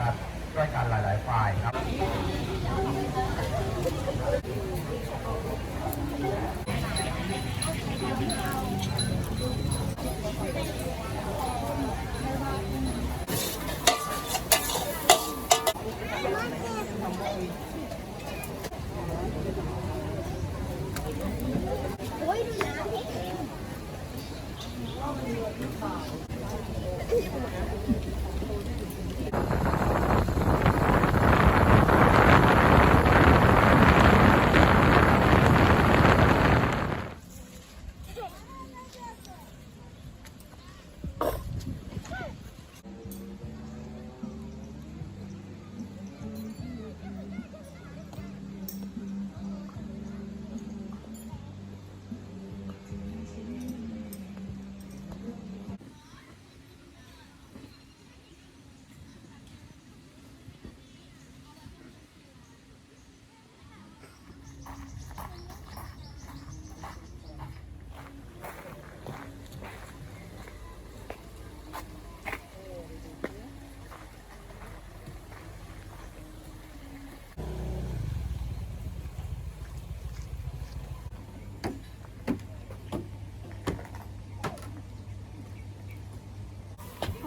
รัฐด้วยกันหลาย ๆ ฝ่ายครับ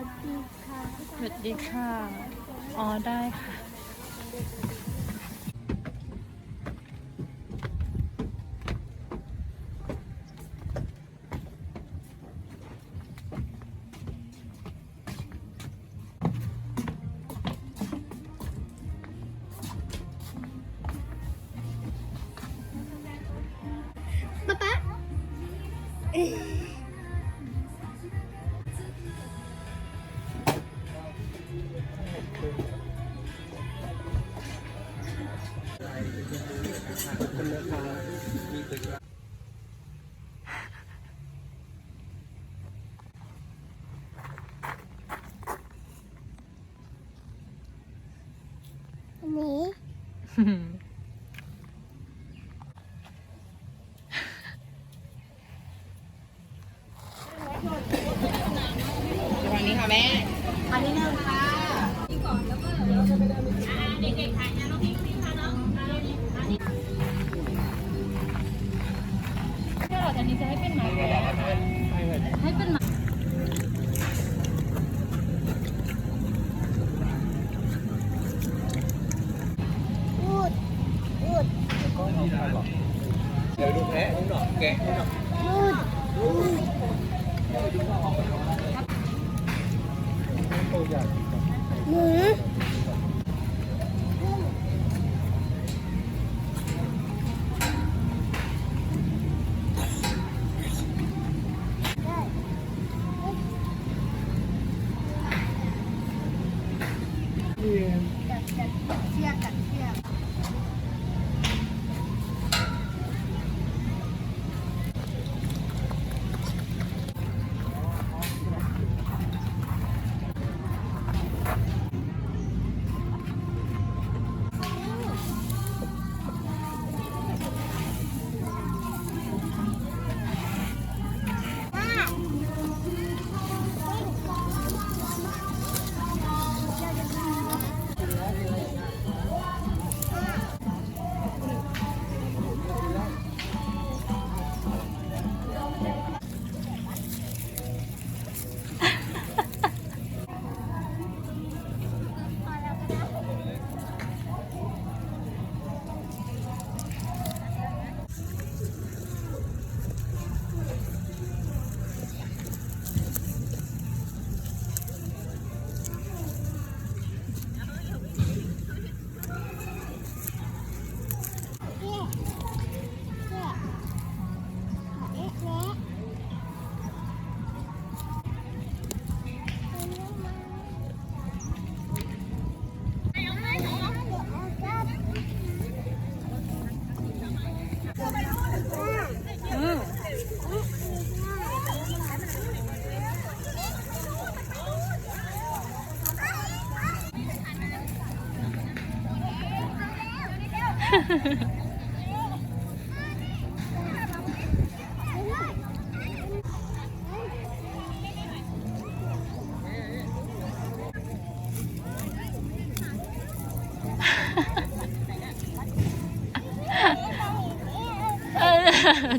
สวัสดีค่ะ สวัสดีค่ะ อ๋อ ได้ค่ะ Mm-hmm. Okay.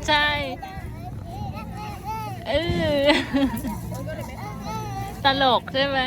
ใช่เออตลกใช่ไหม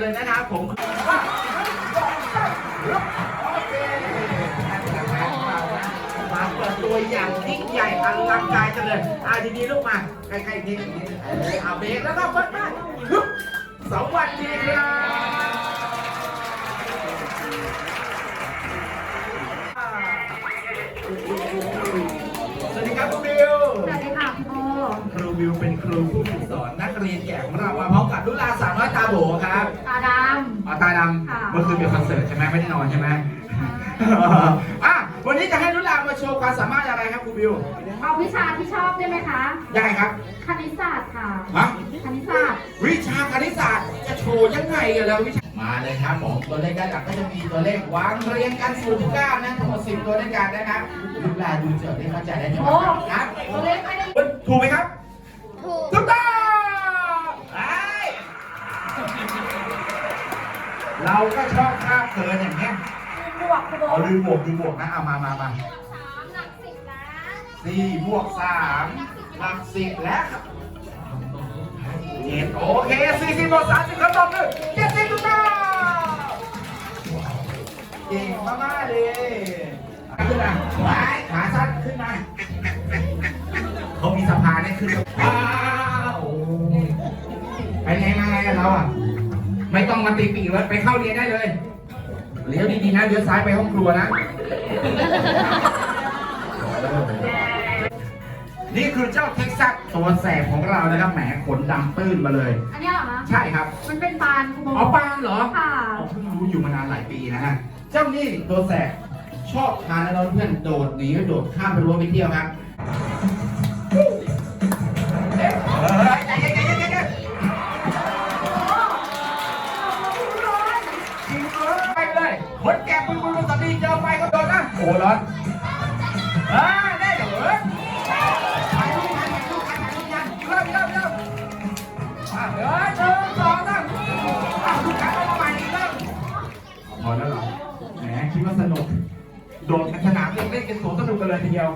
เลยนะครับผมมาเปิดตัวอย่างยิ่งใหญ่อลังการกันเลยอาดีๆลูกมาใกล้ๆนี้เอาเบรกแล้วก็เปิดมาฮึบสวัสดีครับ วิวเป็นครูผู้ฝึกสอนนักเรียนแก่ของเรามาพร้อมกับลุลาสาวน้อยตาโบครับตาดอ๋อตาดค่ะำเมื่อคืนเป็นคอนเสิร์ตใช่ไหมไม่ได้นอนใช่ไหมอะวันนี้จะให้ลุลามาโชว์ความสามารถอะไรครับครูวิวำเอาวิชาที่ชอบได้ไหมคะ ได้ครับคณิตศาสตร์ค่ะ ฮะ คณิตศาสตร์ วิชาคณิตศาสตร์จะโชว์ยังไงกันแล้ววิชามาเลยครับผมตัวเลขด้านหลังก็จะมีตัวเลขวางเรียงกันศูนย์ถึงเก้านะทั้งหมดสิบตัวด้วยกันนะครับลุลาดูโจทย์ได้เข้าใจได้ไหมครับตัวเลขไม่ได้ ถูกไหมครับ ถูกถูกต้องไอ้เราก็ชอบภาพเกินอย่างเงี้ยบวกคุณโบเอาลืมบวกลืมบวกนะเอามามามาสามหลักสิบนะสี่บวกสามหลักสิบและเจ็ดโอเคสี่สิบบวกสามสิบคำตอบคือเจ็ดสิบถูกต้องเก่งมากๆเลยขึ้นมาขวาขาสั้นขึ้นมาเขา มีสะพานให้ขึ้นว้าวไปไงมาไงกันเราอะ ไม่ต้องมาตีปีกเลยไปเข้าเรียนได้เลยเลี้ยวดีๆนะเลี้ยวซ้ายไปห้องครัวนะ นี่คือเจ้าเท็กซัสตัวแสบของเรานะครับแหมขนดำตื้นมาเลย อันนี้เหรอคะ ใช่ครับ มันเป็นปานคุณโบอ๋อปานเหรอค่ะอ๋อเพิ่งรู้อยู่มานานหลายปีนะฮะ เจ้านี่ตัวแสบชอบทานแล้วเพื่อนโดดหนีโดดข้ามไปรั้วไปเที่ยวครับ มีเจอไฟก็โดนนะโอ้ร้อนอ่าได้เหรอถ่ายรูปถ่ายรูปถ่ายรูปยังเริ่มเริ่มเริ่มอะเดี๋ยวหนึ่งสองสามอะลูกค้าเข้ามาใหม่เริ่มพอแล้วเหรอแหมคิดว่าสนุก โดดกันสนามเล่นๆกันสวนสนุกกันเลยทีเดียว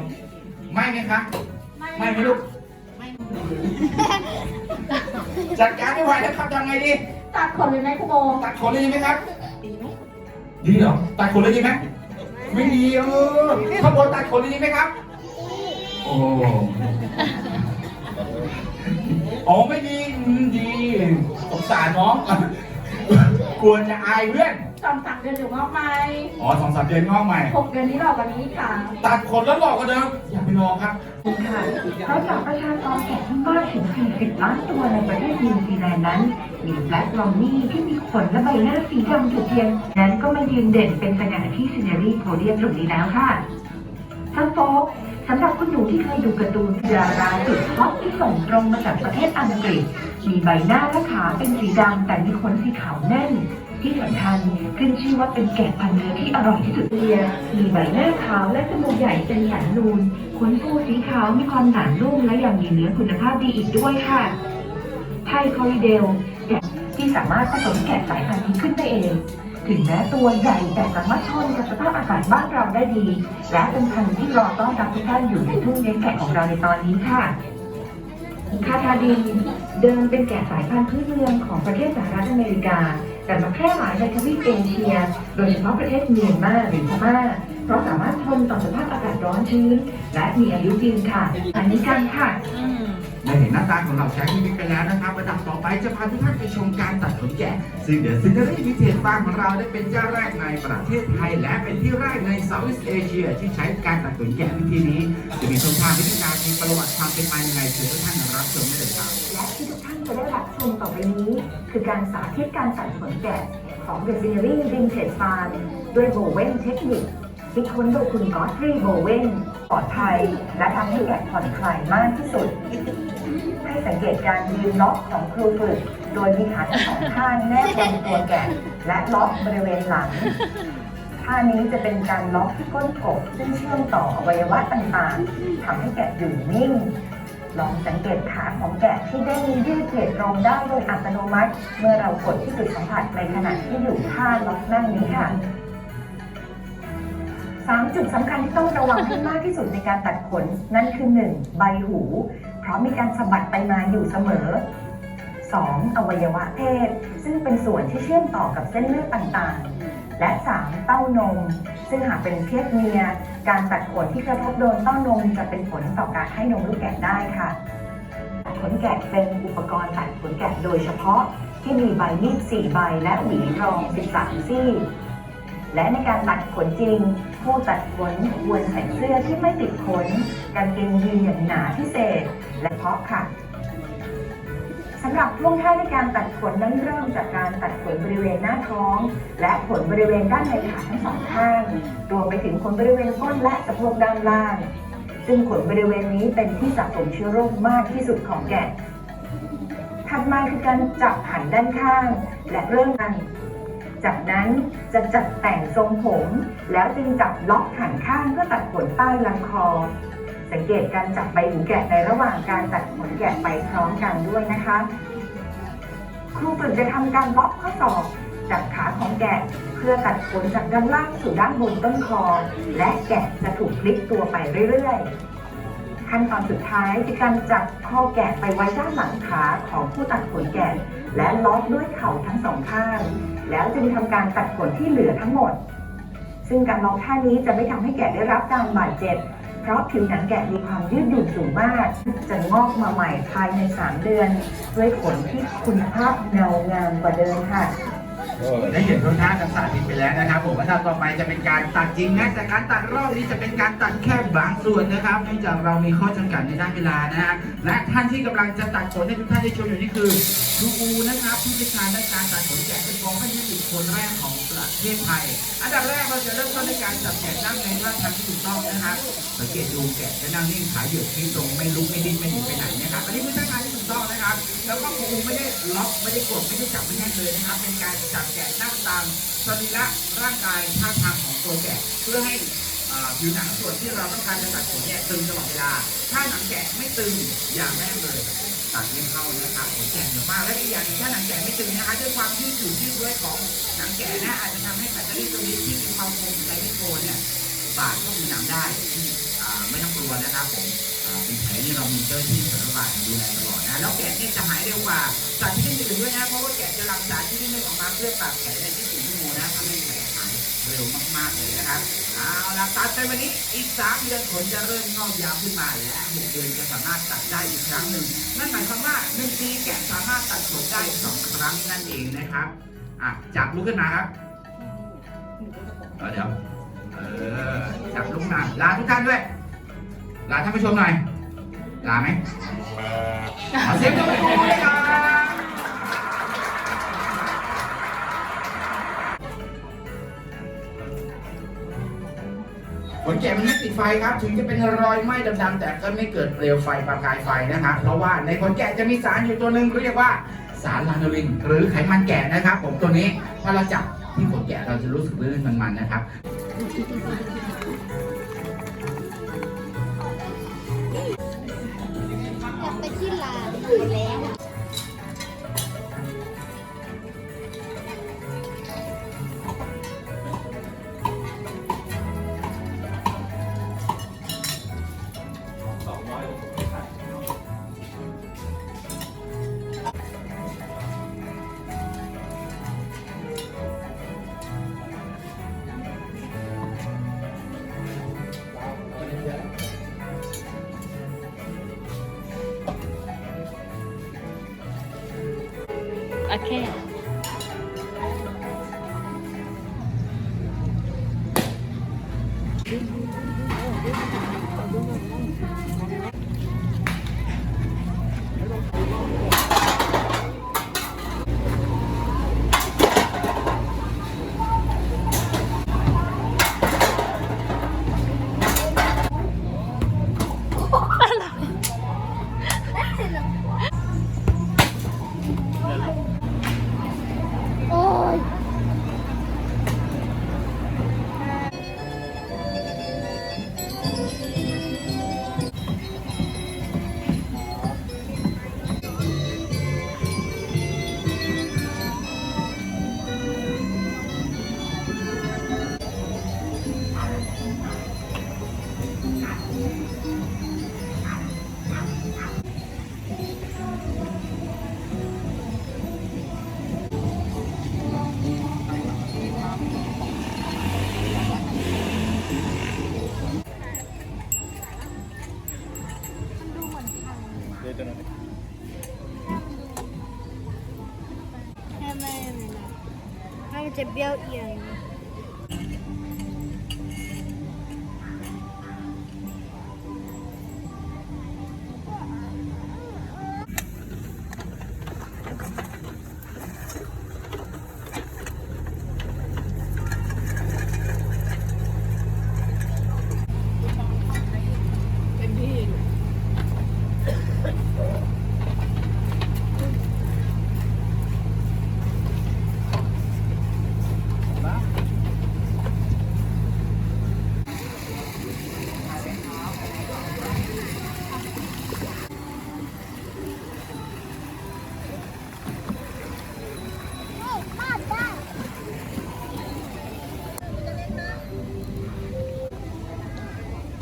ไม่ไหมคะ ไม่ไหมลูก จัดการไม่ไหวแล้วครับทำไงดี ตัดขนเลยไหมคุณโบตัดขนเลยไหมครับ ดีเหรอตัดขนเลยดีไหมไม่ดีเออข้าวบนตัดขนเลยดีไหมครับ โอ้อ๋อไม่ดีดีสงสารน้องกลัวจะอายเพื่อน สองสามเดือนอยู่งอกไหมอ๋อสองสามเดือนงอกใหม่ หกเดือนนี้หลอกกว่านี้ค่ะตัดขนแล้วหลอกกันเดิมอย่าไปลองครับ ค่ะเพราะจากประชากรแกะที่มากถึง40ล้านตัวในประเทศนิวซีแลนด์นั้น มีแบล็กลอมนี่ที่มีขนและใบหน้าสีดำจุดเทียนนั้นก็มายืนเด่นเป็นสง่าที่ซินเนอรี่โพเดียมตรงนี้แล้วค่ะซันโฟกสำหรับคุณหนูที่เคยดูการ์ตูนดาราสุดฮอตที่ส่งตรงมาจากประเทศอังกฤษ มีใบหน้าและขาเป็นสีดำแต่มีขนสีขาวแน่น ที่สำคัญขึ้นชื่อว่าเป็นแกะพันธุ์เนื้อที่อร่อยที่สุดเลียมีใบหน้าขาวและจมูกใหญ่เป็นสันนูนขนฟูสีขาวมีความหนานุ่มและยังมีเนื้อคุณภาพดีอีกด้วยค่ะไทคอริเดลที่สามารถผสมแกะสายพันธุ์นี้ขึ้นได้เอง ถึงแม้ตัวใหญ่แต่สามารถทนกับสภาพอากาศบ้านเราได้ดี และเป็นพันธุ์ที่รอต้อนรับทุกท่านอยู่ในทุ่งเลี้ยงแกะของเราในตอนนี้ค่ะคาทาดีนเดิมเป็นแกะสายพันธุ์พื้นเมืองของประเทศสหรัฐอเมริกา แต่มาแพร่หลายในทวีปเอเชีย โดยเฉพาะประเทศเมียนมาหรือพม่า เพราะสามารถทนต่อสภาพอากาศร้อนชื้น และมีอายุยืนค่ะ อันนี้กันค่ะอืมได้เห็นหน้าตาของเราใช้ชีวิตไปแล้วนะครับระดับต่อไปจะพาทุกท่านไปชมการตัดขนแกะ ซึ่งเดอะซินเนอรี่พิเศษฟาร์มของเราได้เป็นเจ้าแรกในประเทศไทย และเป็นที่แรกในเซาท์อีสเอเชีย ที่ใช้การตัดขนแกะวิธีนี้ จะมีช่องทางวิธีการมีประวัติความเป็นมายังไงเชิญทุกท่านรับชมได้เลยครับและที่ทุกท่าน จะได้รับชมต่อไปนี้ คือการสาธิตการตัดขนแกะของ The Scenery Vintage Farm ด้วยโบเวนเทคนิคคิดค้นโดยคุณกอตฟรีโบเวนปลอดภัย และทำให้แกะผ่อนคลายมากที่สุด ให้สังเกตการยืนล็อกของครูฝึก โดยมีขาทั้งสองข้างแนบตรงตัวแกะ และล็อกบริเวณหลังท่านี้จะเป็นการล็อกที่ก้นกบซึ่งเชื่อมต่ออวัยวะต่างๆทำให้แกะอยู่นิ่ง ลองสังเกตขาของแกะที่ได้มียืดเหยียดรงได้โดยอัตโนมัติ เมื่อเรากดที่จุดสัมผัสในขณะที่อยู่ท่าล็อกนั่งนี้ค่ะสามจุดสำคัญที่ต้องระวังให้มากที่สุดในการตัดขน นั่นคือ 1. ใบหู เพราะมีการสะบัดไปมาอยู่เสมอ 2. อวัยวะเพศ ซึ่งเป็นส่วนที่เชื่อมต่อกับเส้นเลือดต่างๆ และ 3. เต้านม ซึ่งหากเป็นเพศเมีย การตัดขนที่กระทบโดนเต้านมจะเป็นผลต่อการให้นมลูกแกะได้ค่ะขนแกะเป็นอุปกรณ์ตัดขนแกะโดยเฉพาะที่มีใบมีด4ใบและหวีรอง 13 ซี่ และในการตัดขนจริง ผู้ตัดขนควรใส่เสื้อที่ไม่ติดขนกางเกงยีนอย่างหนาพิเศษ และเพาะค่ะ สำหรับท่วงท่าในการตัดขนนั้นเริ่มจากการตัดขนบริเวณหน้าท้อง และขนบริเวณด้านในขาทั้งสองข้าง รวมไปถึงขนบริเวณก้นและสะโพกด้านล่าง ซึ่งขนบริเวณนี้เป็นที่สะสมเชื้อโรคมากที่สุดของแกะ ถัดมาคือการจับหันด้านข้าง และเริ่มกันจากนั้นจะจัดแต่งทรงผม แล้วจึงจับล็อกหันข้างเพื่อตัดขนใต้ลำคอ สังเกตการจับใบหูแกะในระหว่างการตัดขนแกะไปพร้อมกันด้วยนะคะ ครูฝึกจะทำการล็อกข้อศอกจับขาของแกะเพื่อตัดขนจากด้านล่างสู่ด้านบนต้นคอ และแกะจะถูกพลิกตัวไปเรื่อยๆ ขั้นตอนสุดท้ายคือการจับข้อแกะไปไว้ด้านหลังขาของผู้ตัดขนแกะ และล็อกด้วยเข่าทั้งสองข้าง แล้วจึงทำการตัดขนที่เหลือทั้งหมด ซึ่งการล็อกท่านี้จะไม่ทำให้แกะได้รับการบาดเจ็บ ราะผิวหนังแกะมีความยืดหยุ่นสูงมาก จะงอกมาใหม่ภายใน 3 เดือน ด้วยขนที่คุณภาพเงางามกว่าเดิมค่ะได้เห็นท่ากันสาธิตไปแล้วนะครับ ผมว่าท่าต่อไปจะเป็นการตัดจริงนะแต่การตัดรอบนี้จะเป็นการตัดแค่บางส่วนนะครับเนื่องจากเรามีข้อจำกัดในด้านเวลานะฮะและท่านที่กำลังจะตัดขนให้ทุกท่านได้ชมอยู่นี่คือครูอูนะครับผู้เชี่ยวชาญด้านการตัดขนแกะเป็นกองพันธุกิจคนแรกของ เทศไทย อันดับแรกเราจะเริ่มต้นด้วยการจับแกะนั่งในท่าทางที่ถูกต้องนะครับสังเกตดูแกะจะนั่งนิ่งขาเหยียดที่ตรงไม่ลุกไม่ดิ้นไม่หนีไปไหนนะครับอันนี้คือท่าทางที่ถูกต้องนะครับ แล้วก็ครูไม่ได้ล็อกไม่ได้กดไม่ได้จับไม่แน่นเลยนะครับ เป็นการจับแกะนั่งตามสรีระร่างกายท่าทางของตัวแกะเพื่อให้ผิวหนังส่วนที่เราต้องการจะตัดขนเนี่ยตึงตลอดเวลา ถ้าหนังแกะไม่ตึงอย่างแรกเลย ตัดไม่เข้านะครับขนแกะเยอะมากและอีกอย่างหนึงถ้าหนังแกะไม่ตึงนะคะด้วยความยืดหยุ่นยืดด้วยของหนังแกะนะอาจจะทำให้แบตเตอรี่ตรงนี้ที่มีความคมในไมโครเนี่ยบาดเข้าผิวหนังได้อ่ไม่ต้องกลัวนะครับผมเป็นแผลนี่เรามีเจ้าที่ศัลยบาลดูแลตลอดนะแล้วแกะเนี่ยจะหายเร็วกว่าสัตว์ชนิดอื่นด้วยนะเพราะว่าแกะจะหลั่งสารชนิดหนึงออกมาเพื่อปรับแผลในที่สี่ชั่วโมงนะทำให้แผล หายเร็วมากๆเลยนะครับเอาล่ะตัดไปวันนี้อีกสามเดือนขนจะเริ่มงอกยาวขึ้นมาและหกเดือนจะสามารถตัดได้อีกครั้งหนึ่งนั่นหมายความว่าหนึ่งปีแกะสามารถตัดขนได้สองครั้งนั่นเองนะครับอะจับลุกขึ้นมาครับเออเดี๋ยวเออจับลุกขึ้นมาลาทุกท่านด้วยลาท่านผู้ชมหน่อยลาไหมขอเสียงปรบมือด้วยครับ ขนแกะมันไม่ติดไฟครับ ถึงจะเป็นรอยไหม้ดำๆแต่ก็ไม่เกิดเปลวไฟประกายไฟนะครับเพราะว่าในขนแกะจะมีสารอยู่ตัวหนึ่งเรียกว่าสารลาโนลิน หรือไขมันแกะนะครับ ผมตัวนี้ถ้าเราจับที่ขนแกะเราจะรู้สึกลื่นมันๆนะครับไปที่ลาแล้ว โอ ถ้า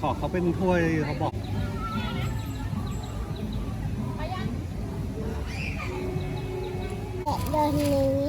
ขอเขาเป็นถ้วยเขาบอกเดินนี้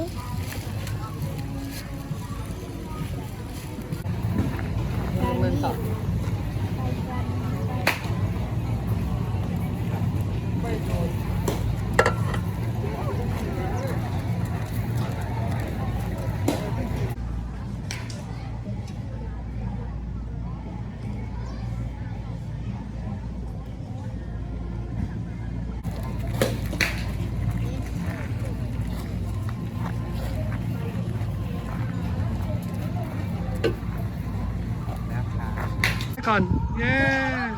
ก่อนเย้